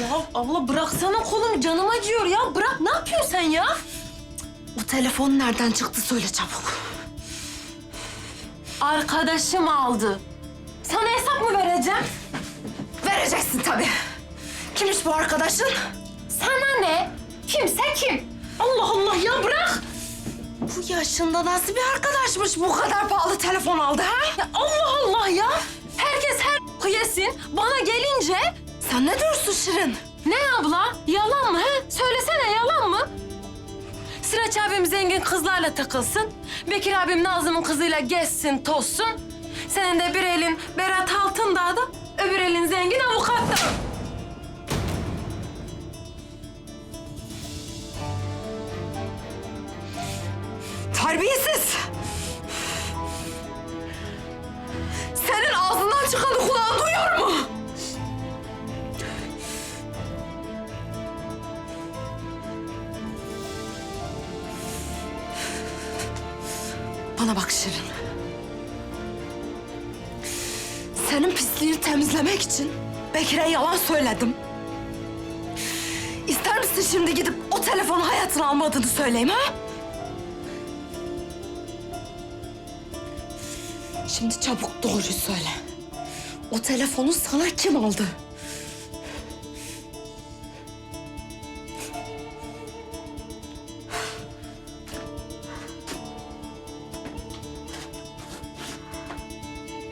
Ya abla bıraksana kolumu canım acıyor ya. Bırak ne yapıyorsun sen ya? O telefon nereden çıktı söyle çabuk. Arkadaşım aldı. Sana hesap mı vereceğim? Vereceksin tabii. Kimmiş bu arkadaşın? Sana ne? Kimse kim? Allah Allah ya bırak. Bu yaşında nasıl bir arkadaşmış bu kadar pahalı telefon aldı ha? Ya Allah Allah ya. Herkes her yesin. Bana gelince Sen ne diyorsun Şirin? ne abla? Yalan mı he? Söylesene yalan mı? Sıraç abim zengin kızlarla takılsın. Bekir abim Nazım'ın kızıyla gezsin, tozsun. Senin de bir elin Berat Altındağ'da, öbür elin zengin avukatta. Terbiyesiz! Bana bak Şirin. Senin pisliğini temizlemek için Bekir'e yalan söyledim. İster misin şimdi gidip o telefonu hayatına almadığını söyleyeyim ha? Şimdi çabuk doğruyu söyle. O telefonu sana kim aldı?